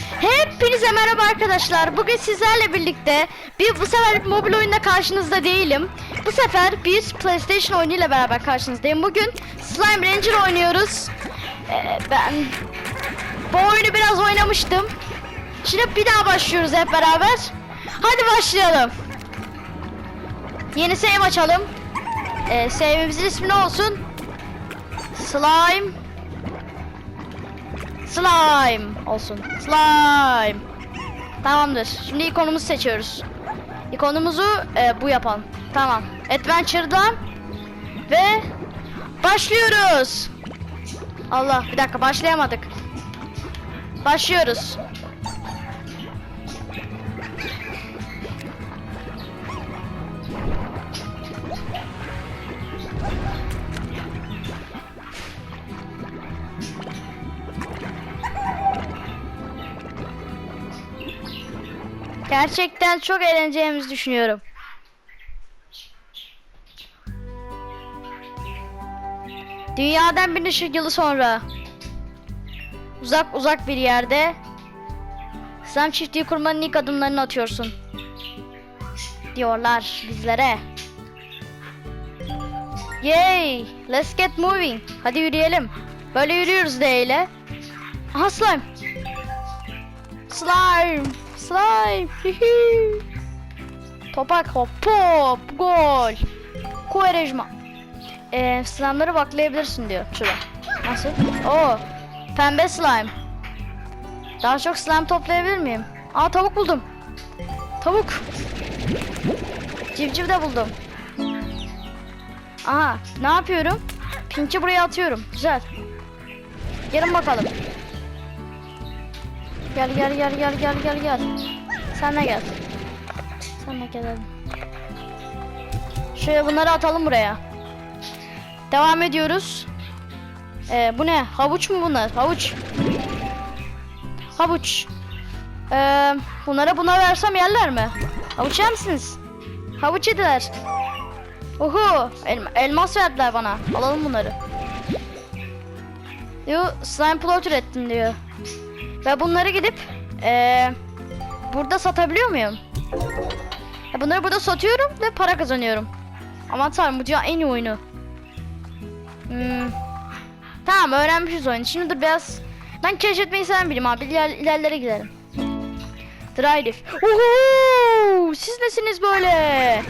Hepinize merhaba arkadaşlar. Bugün sizlerle birlikte bir bu sefer mobil oyunda karşınızda değilim. Bu sefer bir PlayStation oyunuyla beraber karşınızdayım. Bugün Slime Ranger oynuyoruz. Ee, ben bu oyunu biraz oynamıştım. Şimdi bir daha başlıyoruz hep beraber. Hadi başlayalım. Yeni save açalım. Ee, save'imizin ismi ne olsun? Slime Slime olsun. Slime. Tamamdır. Şimdi ikonumuzu seçiyoruz. İkonumuzu e, bu yapalım. Tamam. Adventure'dan ve başlıyoruz. Allah bir dakika başlayamadık. Başlıyoruz. Gerçekten çok eğleneceğimizi düşünüyorum. Dünyadan bin ışık yılı sonra uzak uzak bir yerde sen çiftliği kurmanın ilk adımlarını atıyorsun. Diyorlar bizlere. Yay! Let's get moving. Hadi yürüyelim. Böyle yürüyoruz D ile. Aha slime. Slime. Slime. Topak hop pop gol. Kuerejma. Ee, slime'ları baklayabilirsin diyor. Şurada. Nasıl? Oo. Pembe slime. Daha çok slime toplayabilir miyim? Aa tavuk buldum. Tavuk. Civciv de buldum. Aha ne yapıyorum? Pinki buraya atıyorum. Güzel. Gelin bakalım. Gel gel gel gel gel gel gel. Sen de gel. Sen de gel. hadi. Şöyle bunları atalım buraya. Devam ediyoruz. Ee, bu ne? Havuç mu bunlar? Havuç. Havuç. Ee, bunlara buna versem yerler mi? Havuç yer misiniz? Havuç yediler. Oho, elma, elmas verdiler bana. Alalım bunları. Diyor, slime plot ürettim diyor. Ve bunları gidip eee burada satabiliyor muyum? Ya bunları burada satıyorum ve para kazanıyorum. Aman tanrım bu en iyi oyunu. Hmm. Tamam öğrenmişiz oyunu. Şimdi dur biraz ben keşfetmeyi seven biriyim abi. İler, ilerlere gidelim. Leaf. Oho! Siz nesiniz böyle?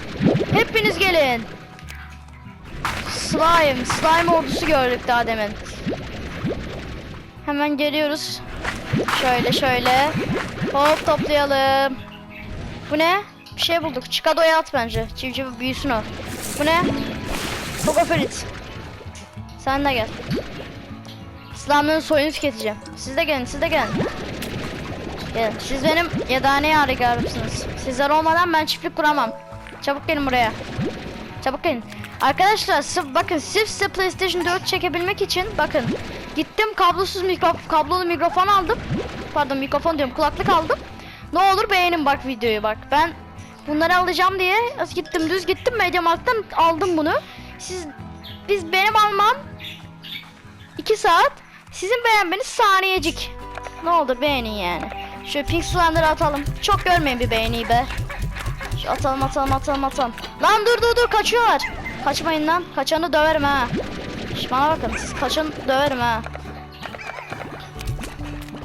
Hepiniz gelin. Slime. Slime ordusu gördük daha demin. Hemen geliyoruz. Şöyle şöyle. Hop toplayalım. Bu ne? Bir şey bulduk. Çıkadoya at bence. Civciv büyüsün o. Bu ne? Kokoferit. Sen de gel. İslam'ın soyunu tüketeceğim. Siz de gelin, siz de gelin. Gelin. Siz benim yedane yadigarımsınız. Sizler olmadan ben çiftlik kuramam. Çabuk gelin buraya. Çabuk gelin. Arkadaşlar sırf bakın sırf size PlayStation 4 çekebilmek için bakın gittim kablosuz mikro kablolu mikrofon aldım. Pardon mikrofon diyorum kulaklık aldım. Ne olur beğenin bak videoyu bak. Ben bunları alacağım diye gittim düz gittim Mediamarkt'tan aldım bunu. Siz biz benim almam 2 saat. Sizin beğenmeniz saniyecik. Ne olur beğenin yani. Şöyle pink slime'ları atalım. Çok görmeyin bir beğeniyi be. Şu atalım atalım atalım atalım. Lan dur dur dur kaçıyorlar. Kaçmayın lan. Kaçanı döverim ha. Şş, bana bakın siz kaçanı döverim ha.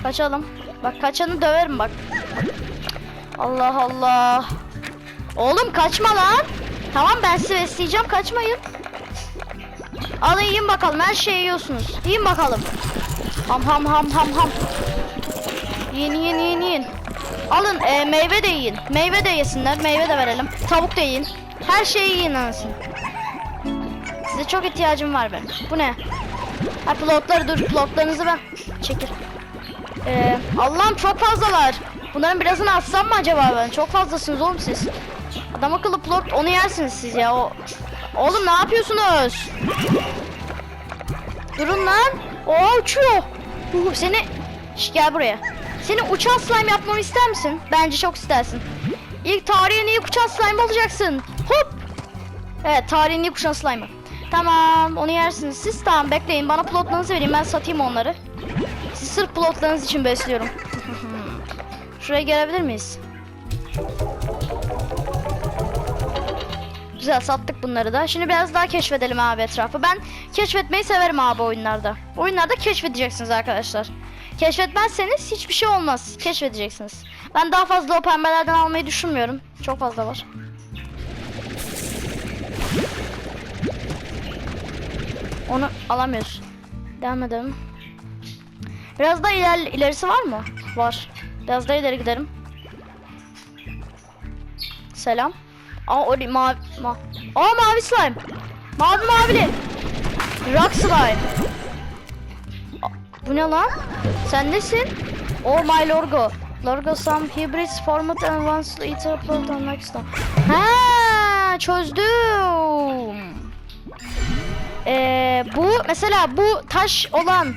Kaçalım. Bak kaçanı döverim bak. Allah Allah. Oğlum kaçma lan. Tamam ben sizi besleyeceğim kaçmayın. Alın yiyin bakalım her şeyi yiyorsunuz. Yiyin bakalım. Ham ham ham ham ham. Yiyin yiyin yiyin yiyin. Alın e, meyve de yiyin. Meyve de yesinler. Meyve de verelim. Tavuk da yiyin. Her şeyi yiyin anasını. Size çok ihtiyacım var benim. Bu ne? Ha plotları dur. Plotlarınızı ben çekil. Ee, Allah'ım çok fazlalar. Bunların birazını atsam mı acaba ben? Çok fazlasınız oğlum siz. Adam akıllı plot onu yersiniz siz ya. O... Oğlum ne yapıyorsunuz? Durun lan. Oo uçuyor. Uh, seni... Şş, gel buraya. Seni uçan slime yapmamı ister misin? Bence çok istersin. İlk tarihin ilk uçan slime olacaksın. Hop. Evet tarihin ilk uçan slime. Tamam onu yersiniz. Siz tamam bekleyin bana plotlarınızı vereyim ben satayım onları. Siz sırf plotlarınız için besliyorum. Şuraya gelebilir miyiz? Güzel sattık bunları da. Şimdi biraz daha keşfedelim abi etrafı. Ben keşfetmeyi severim abi oyunlarda. Oyunlarda keşfedeceksiniz arkadaşlar. Keşfetmezseniz hiçbir şey olmaz. Keşfedeceksiniz. Ben daha fazla o pembelerden almayı düşünmüyorum. Çok fazla var. Onu alamıyoruz. Devam edelim. Biraz daha iler, ilerisi var mı? Var. Biraz daha ileri gidelim. Selam. Aa o mavi ma Aa mavi slime. Mavi mavili. Rock slime. Bu ne lan? Sen nesin? Oh my lorgo. Lorgo some hybrids formed and once later built on next time. Ha çözdüm. Ee, bu mesela bu taş olan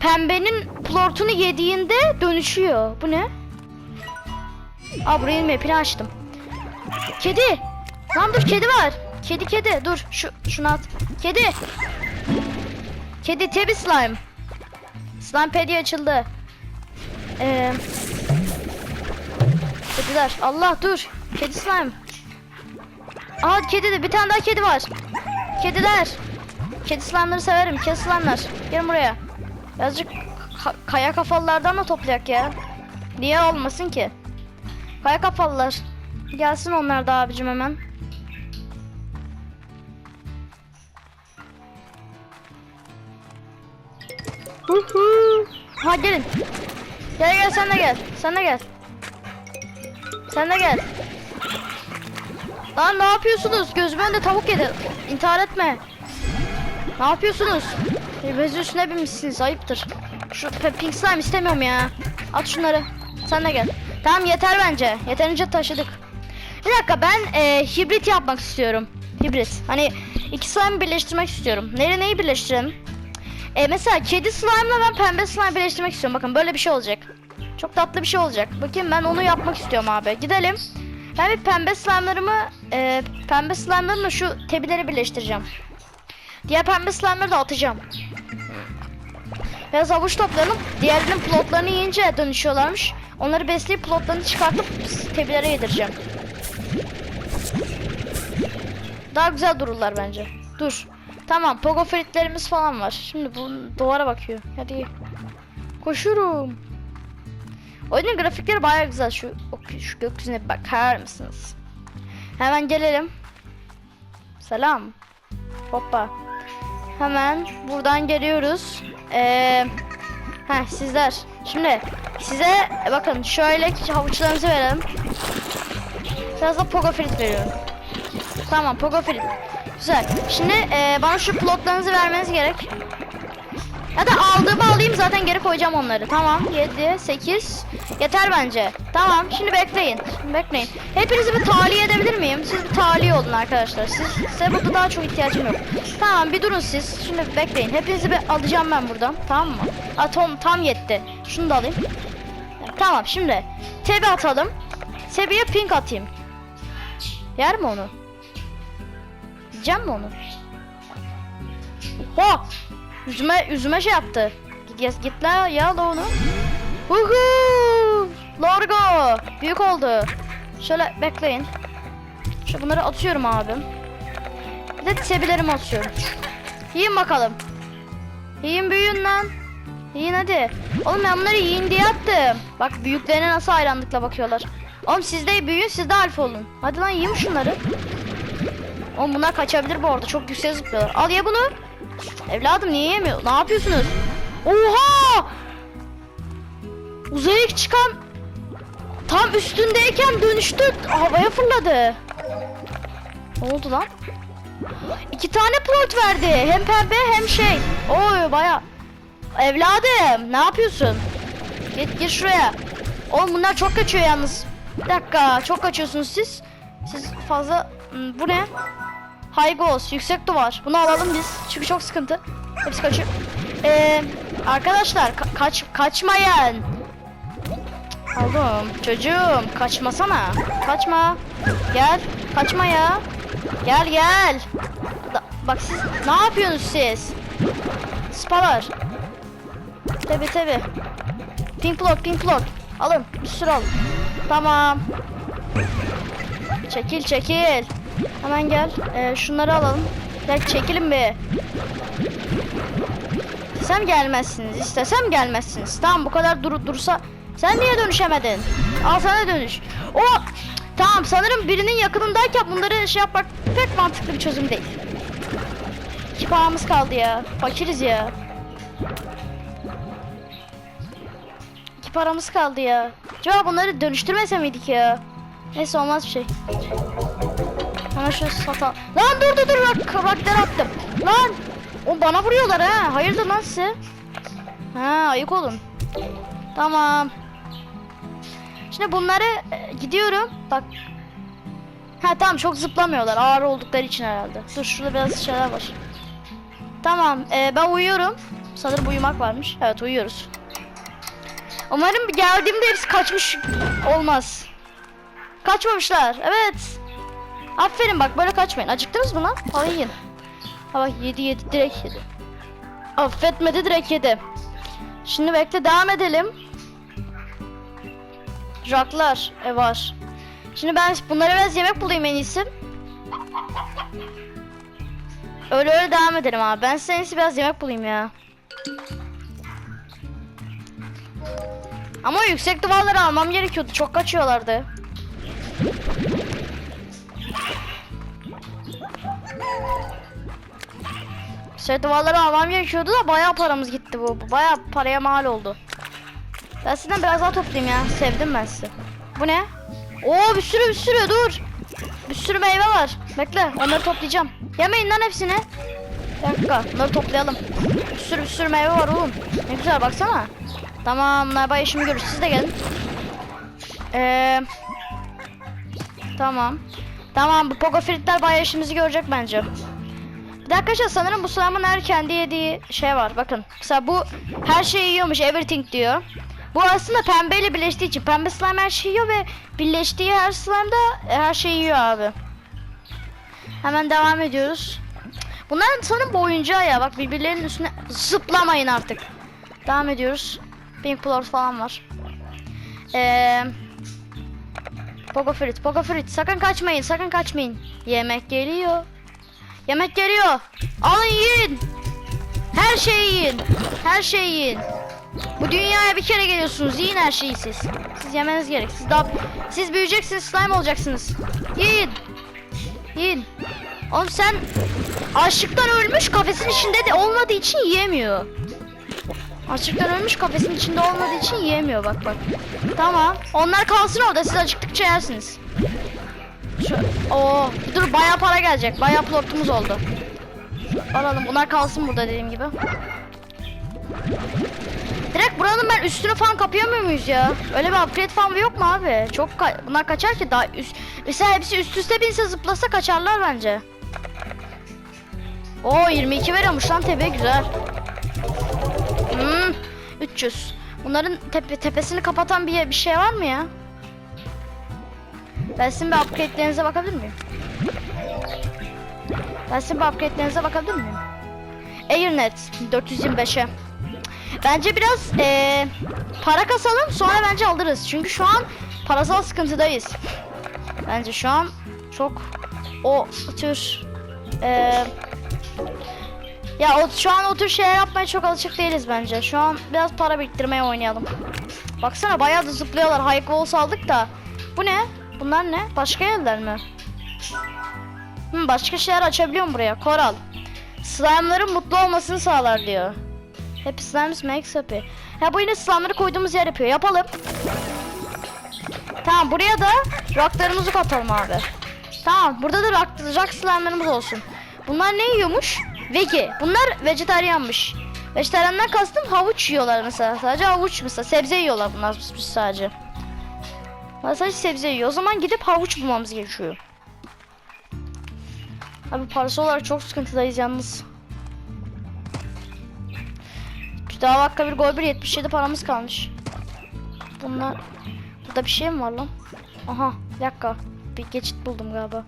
pembenin plortunu yediğinde dönüşüyor. Bu ne? Aa burayı mapini açtım. Kedi. Lan dur kedi var. Kedi kedi dur şu şunu at. Kedi. Kedi tebi slime. Slime pedi açıldı. Ee, kediler. Allah dur. Kedi slime. Aa kedi de bir tane daha kedi var. Kediler. Kedi slime'ları severim. Kedi slime'lar. Gelin buraya. Birazcık ka- kaya kafalılardan da toplayak ya. Niye olmasın ki? Kaya kafalılar. Gelsin onlar da abicim hemen. Ha gelin. Gel gel sen de gel. Sen de gel. Sen de gel. Lan ne yapıyorsunuz? Gözümün önünde tavuk yedi. İntihar etme. Ne yapıyorsunuz? E, Bez üstüne binmişsiniz. Ayıptır. Şu pink slime istemiyorum ya. At şunları. Sen de gel. Tamam yeter bence. Yeterince taşıdık. Bir dakika ben e, hibrit yapmak istiyorum. Hibrit. Hani iki slime birleştirmek istiyorum. Neyle neyi birleştirelim? E, mesela kedi slime'la ben pembe slime birleştirmek istiyorum. Bakın böyle bir şey olacak. Çok tatlı bir şey olacak. Bakayım ben onu yapmak istiyorum abi. Gidelim. Ben bir pembe slime'larımı e, pembe slime'larımla şu tebileri birleştireceğim. Diğer pembe slime'ları da atacağım. Biraz avuç toplayalım. Diğerlerinin plotlarını yiyince dönüşüyorlarmış. Onları besleyip plotlarını çıkartıp tebilere yedireceğim. Daha güzel dururlar bence. Dur. Tamam pogo fritlerimiz falan var. Şimdi bu duvara bakıyor. Hadi. Koşuyorum. Oyunun grafikleri bayağı güzel. Şu, şu gökyüzüne bakar mısınız? Hemen gelelim. Selam. Hoppa. Hemen buradan geliyoruz. Ee, heh, sizler. Şimdi size bakın şöyle havuçlarımızı verelim. Biraz da pogo frit veriyorum. Tamam pogo frit. Güzel. Şimdi ee, bana şu plotlarınızı vermeniz gerek. Ya da aldığımı alayım zaten geri koyacağım onları. Tamam 7, 8. Yeter bence. Tamam şimdi bekleyin. Şimdi bekleyin. Hepinizi bir tahliye edebilir miyim? Siz bir tahliye olun arkadaşlar. Siz, size burada daha çok ihtiyacım yok. Tamam bir durun siz. Şimdi bekleyin. Hepinizi bir alacağım ben buradan. Tamam mı? Atom tam yetti. Şunu da alayım. Tamam şimdi. Tebi atalım. Tebiye pink atayım. Yer mi onu? Yiyeceğim mi onu? Ho! Yüzüme, yüzüme şey yaptı. Git, git la ya la onu. Huhu! Lorgo! Büyük oldu. Şöyle bekleyin. Şu bunları atıyorum abim. Bir de tebilerimi atıyorum. Yiyin bakalım. Yiyin büyüyün lan. Yiyin hadi. Oğlum ben bunları yiyin diye attım. Bak büyüklerine nasıl hayranlıkla bakıyorlar. Oğlum siz de büyüyün siz de alfa olun. Hadi lan yiyin şunları. Oğlum bunlar kaçabilir bu arada. Çok yüksek zıplıyorlar. Al ye bunu. Evladım niye yemiyor? Ne yapıyorsunuz? Oha! Uzaya çıkan tam üstündeyken dönüştü havaya fırladı. Ne oldu lan? İki tane plot verdi. Hem pembe hem şey. Oy baya. Evladım ne yapıyorsun? Git gir şuraya. Oğlum bunlar çok kaçıyor yalnız. Bir dakika çok kaçıyorsunuz siz. Siz fazla... Bu ne? High goals, yüksek duvar. Bunu alalım biz. Çünkü çok sıkıntı. Hepsi kaçıyor. Ee, arkadaşlar ka- kaç kaçmayın. Oğlum çocuğum kaçmasana. Kaçma. Gel. Kaçma ya. Gel gel. Da- bak siz ne yapıyorsunuz siz? Spalar. Tabi tabi. Pink plot, pink plot. Alın. Bir sürü alın. Tamam. Çekil çekil. Hemen gel. Ee, şunları alalım. Gel çekilin bir. İstesem gelmezsiniz. İstesem gelmezsiniz. Tamam bu kadar durup dursa. Sen niye dönüşemedin? Al sana dönüş. O tamam sanırım birinin yakınındayken bunları şey yapmak pek mantıklı bir çözüm değil. İki paramız kaldı ya. Fakiriz ya. İki paramız kaldı ya. Acaba bunları dönüştürmese miydik ya? Neyse olmaz bir şey. Hemen şu sata. Lan dur dur dur bak karakter attım. Lan. O bana vuruyorlar ha. Hayırdır lan size? Ha ayık olun. Tamam. Şimdi bunları e, gidiyorum. Bak. Ha tamam çok zıplamıyorlar. Ağır oldukları için herhalde. Dur şurada biraz şeyler var. Tamam. e, ben uyuyorum. Sanırım uyumak varmış. Evet uyuyoruz. Umarım geldiğimde hepsi kaçmış olmaz. Kaçmamışlar. Evet. Aferin bak böyle kaçmayın. Acıktınız mı lan? Al yiyin. Ha bak yedi yedi direkt yedi. Affetmedi direkt yedi. Şimdi bekle devam edelim. Raklar e, var. Şimdi ben bunlara biraz yemek bulayım en iyisi. Öyle öyle devam edelim abi. Ben size en iyisi biraz yemek bulayım ya. Ama yüksek duvarları almam gerekiyordu. Çok kaçıyorlardı. Yüksek duvarları almam gerekiyordu da bayağı paramız gitti bu. Bayağı paraya mal oldu. Ben sizden biraz daha toplayayım ya. Sevdim ben sizi. Bu ne? Oo bir sürü bir sürü dur. Bir sürü meyve var. Bekle onları toplayacağım. Yemeyin lan hepsini. Bir dakika bunları toplayalım. Bir sürü bir sürü meyve var oğlum. Ne güzel baksana. Tamam bunlar işimi görür. Siz de gelin. Eee... Tamam. Tamam bu pogo fritler bayağı işimizi görecek bence. Bir de arkadaşlar sanırım bu slime'ın her kendi yediği şey var. Bakın. Mesela bu her şeyi yiyormuş. Everything diyor. Bu aslında pembeyle birleştiği için. Pembe slime her şeyi yiyor ve birleştiği her slime'da her şeyi yiyor abi. Hemen devam ediyoruz. Bunların sanırım bu oyuncağı ya. Bak birbirlerinin üstüne zıplamayın artık. Devam ediyoruz. Pink Plort falan var. Eee... Pogo Frit, Pogo Frit. Sakın kaçmayın, sakın kaçmayın. Yemek geliyor. Yemek geliyor. Alın yiyin. Her şeyi yiyin. Her şeyi yiyin. Bu dünyaya bir kere geliyorsunuz. Yiyin her şeyi siz. Siz yemeniz gerek. Siz daha siz büyüyeceksiniz, slime olacaksınız. Yiyin. Yiyin. Oğlum sen açlıktan ölmüş kafesin içinde de olmadığı için yiyemiyor. Açlıktan ölmüş kafesin içinde olmadığı için yiyemiyor bak bak. Tamam. Onlar kalsın orada siz acıktıkça yersiniz. Şu, oo, dur bayağı para gelecek. Bayağı plotumuz oldu. Alalım bunlar kalsın burada dediğim gibi. Direkt buranın ben üstünü falan kapayamıyor muyuz ya? Öyle bir upgrade falan yok mu abi? Çok ka- bunlar kaçar ki daha üst mesela hepsi üst üste binse zıplasa kaçarlar bence. Oo 22 veriyormuş lan tepe güzel. Hmm, 300. Bunların tepe, tepesini kapatan bir, bir şey var mı ya? Ben sizin bir upgrade'lerinize bakabilir miyim? Ben sizin bir upgrade'lerinize bakabilir miyim? Airnet 425'e. Bence biraz eee, para kasalım sonra bence alırız. Çünkü şu an parasal sıkıntıdayız. Bence şu an çok o tür eee ya şu an o tür şeyler yapmaya çok alışık değiliz bence. Şu an biraz para biriktirmeye oynayalım. Baksana bayağı da zıplıyorlar. High Walls aldık da. Bu ne? Bunlar ne? Başka yerler mi? Hmm, başka şeyler açabiliyorum buraya. Koral. Slime'ların mutlu olmasını sağlar diyor. Happy Slimes makes happy. Ya bu yine slime'ları koyduğumuz yer yapıyor. Yapalım. Tamam buraya da rocklarımızı katalım abi. Tamam burada da rock, rock slime'larımız olsun. Bunlar ne yiyormuş? Vegi. Bunlar vejetaryanmış. Vejetaryandan kastım havuç yiyorlar mesela. Sadece havuç mesela. Sebze yiyorlar bunlar sadece. Bunlar sadece sebze yiyor. O zaman gidip havuç bulmamız gerekiyor. Abi parası olarak çok sıkıntıdayız yalnız. Daha dakika bir gol bir 77 paramız kalmış. Bunlar... Burada bir şey mi var lan? Aha bir dakika. Bir geçit buldum galiba.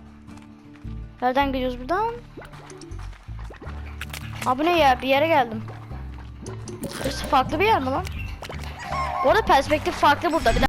Nereden gidiyoruz buradan? Aa bu ne ya? Bir yere geldim. Burası farklı bir yer mi lan? Bu arada perspektif farklı burada. Bir